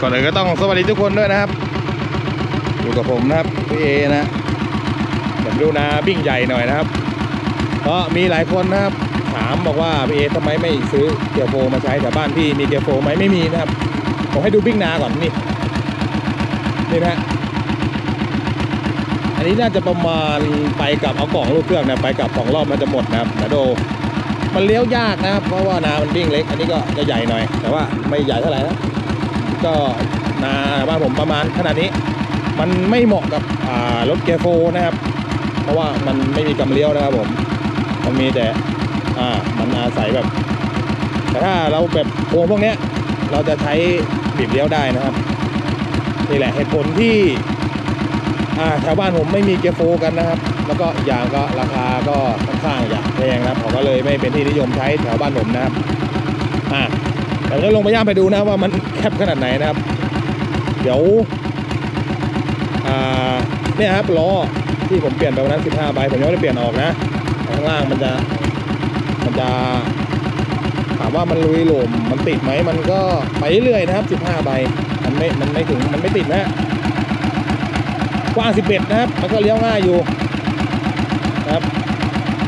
ก่อนอื่นก็ต้องสวัสดีทุกคนด้วยนะครับ อยู่กับผมนะครับพี่เอนะเดี๋ยวดูนาบิ่งใหญ่หน่อยนะครับ เพราะมีหลายคนนะครับถามบอกว่าพี่เอทำไมไม่ซื้อเกียร์โฟมาใช้แถวบ้านพี่มีเกียร์โฟไหมไม่มีนะครับ ผมให้ดูบิ่งนาก่อนนี่นี่นะอันนี้น่าจะประมาณไปกับเอากล่องลูกเครื่องนะไปกับสองรอบมันจะหมดนะครับแต่ดูมันเลี้ยวยากนะครับ เพราะว่านามันบิ่งเล็ก อันนี้ก็จะใหญ่หน่อย แต่ว่าไม่ใหญ่เท่าไหร่นะ ก็นาบ้านผมประมาณขนาดนี้ มันไม่เหมาะกับรถเกียร์โฟนะครับ เพราะว่ามันไม่มีกำเลี้ยวนะครับผมมันมีแต่อ่ามันอาศัยแบบ แต่ถ้าเราแบบโค้งพวกเนี้ยเราจะใช้บีบเลี้ยวได้นะครับนี่แหละเหตุผลที่อ่าแถวบ้านผมไม่มีเกียร์โฟกันนะครับ แล้วก็อย่างก็ราคาก็ค่อนข้างจะแพงนะครับผมก็เลยไม่เป็นที่นิยมใช้แถวบ้านผมนะครับอ่า เดี๋ยวจะลงไปย่างไปดูนะว่ามันแคบขนาดไหนนะครับ เดี๋ยวเนี่ยครับล้อที่ผมเปลี่ยนไปวันนั้น15ใบผมยังไม่ได้เปลี่ยนออกนะข้างล่างมันจะมันจะถามว่ามันลุยหลมมันติดไหมมันก็ไปเรื่อยนะครับ15ใบมันไม่มันไม่ถึงมันไม่ติดนะฮะกว้าง11นะครับมันก็เลี้ยวง่ายอยู่นะครับ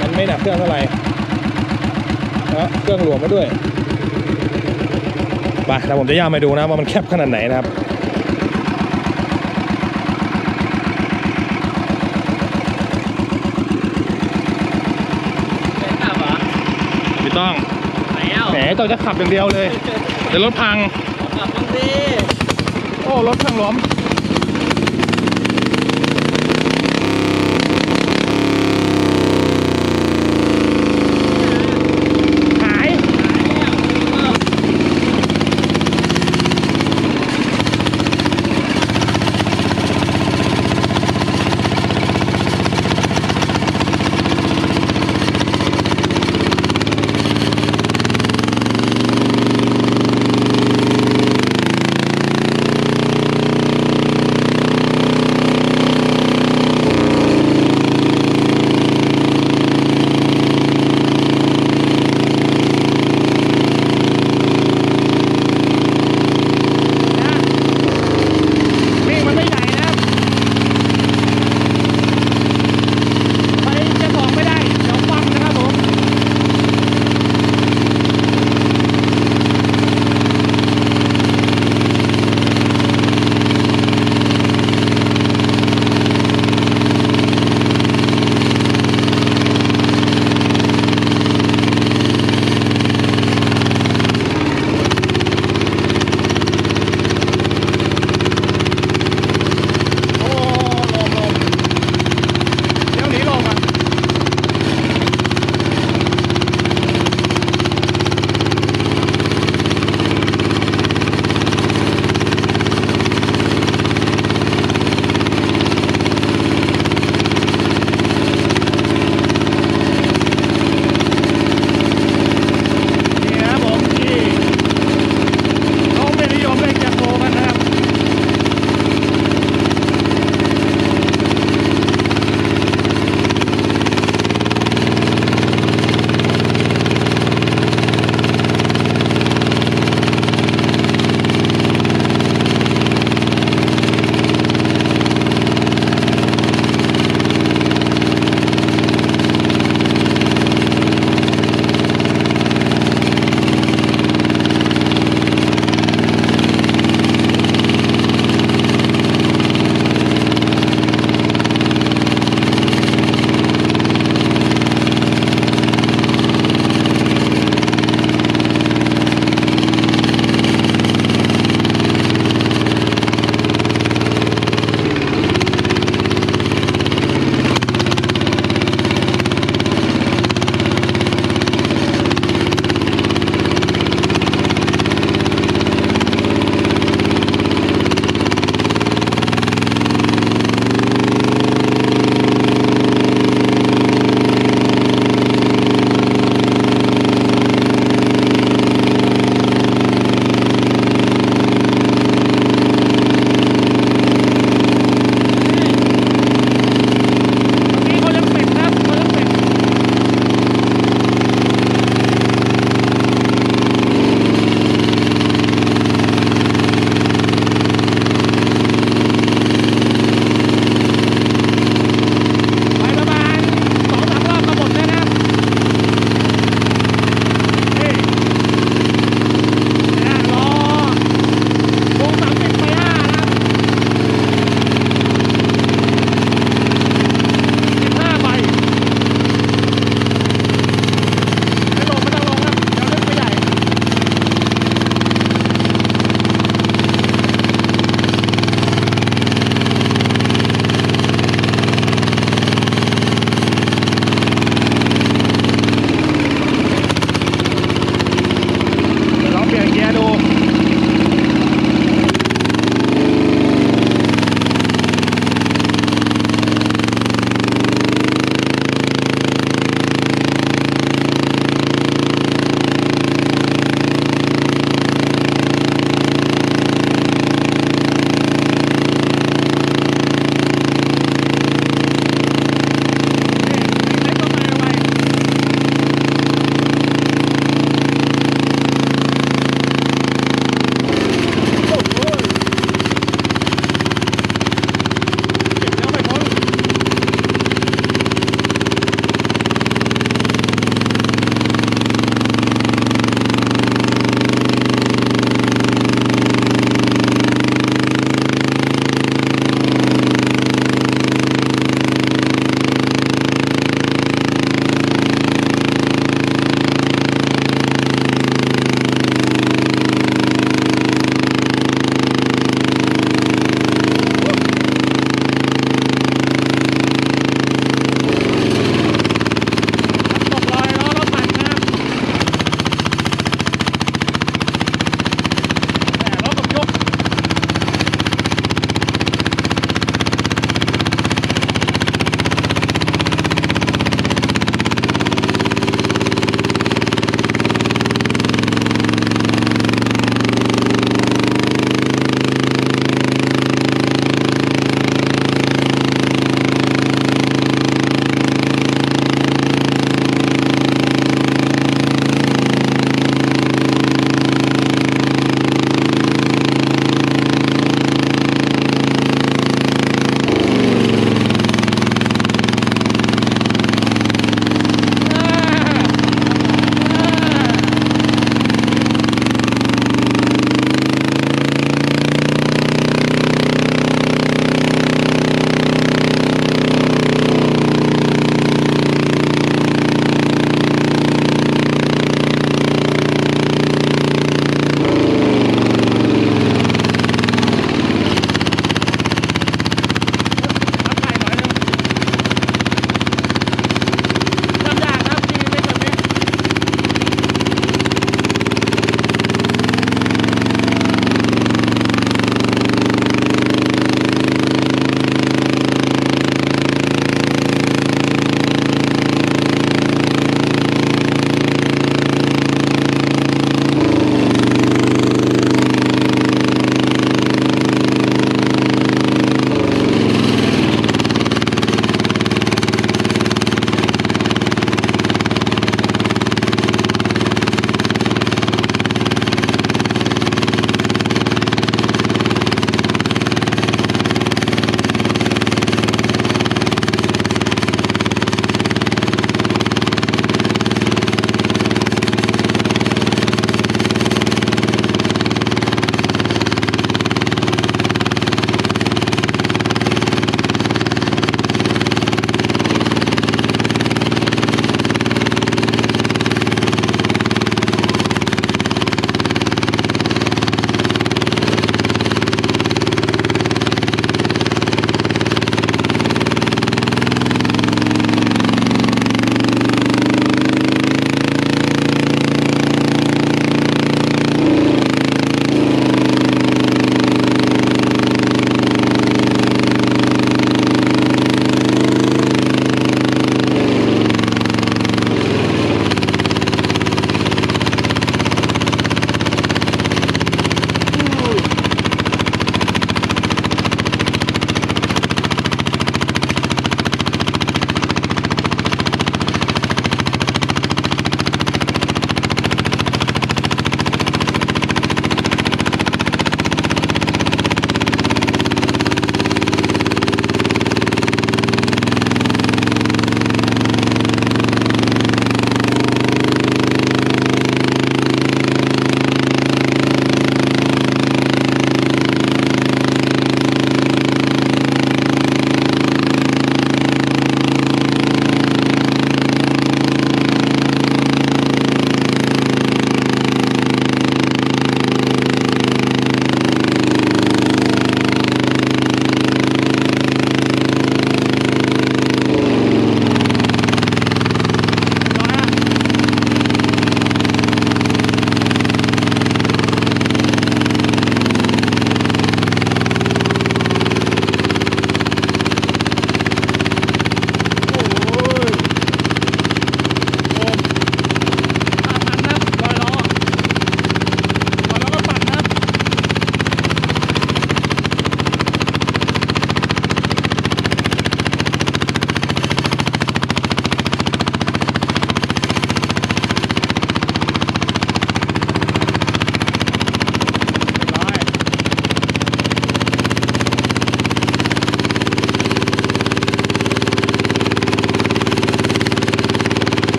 มันไม่หนักเครื่องเท่าไหร่นะเครื่องหลวมมาด้วย ไปแล้วผมจะย่างไปดูนะว่ามันแคบขนาดไหนนะครับเป็นขับเหรอไม่ต้องแล้วแหมต้องจะขับอย่างเดียวเลยเดี๋ยวรถพังขับบ้างสิโอ้รถพังล้ม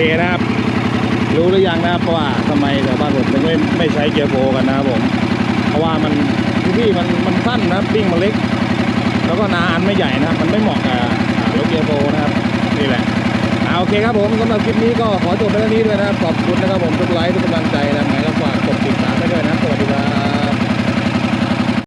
เคนะครับ รู้หรือยังนะครับว่าทำไมชาวบ้านผมถึงไม่ไม่ใช้เกียร์โฟกันนะครับผม เพราะว่ามันพื้นที่มันมันสั้นนะปิ้งมันเล็ก แล้วก็นาอันไม่ใหญ่นะครับ มันไม่เหมาะกับรถเกียร์โฟนะครับนี่แหละเอาโอเคครับผมสำหรับคลิปนี้ก็ขอจบไปเท่านี้ด้วยนะครับขอบคุณนะครับผมทุกไลค์ทุกกำลังใจนะครับ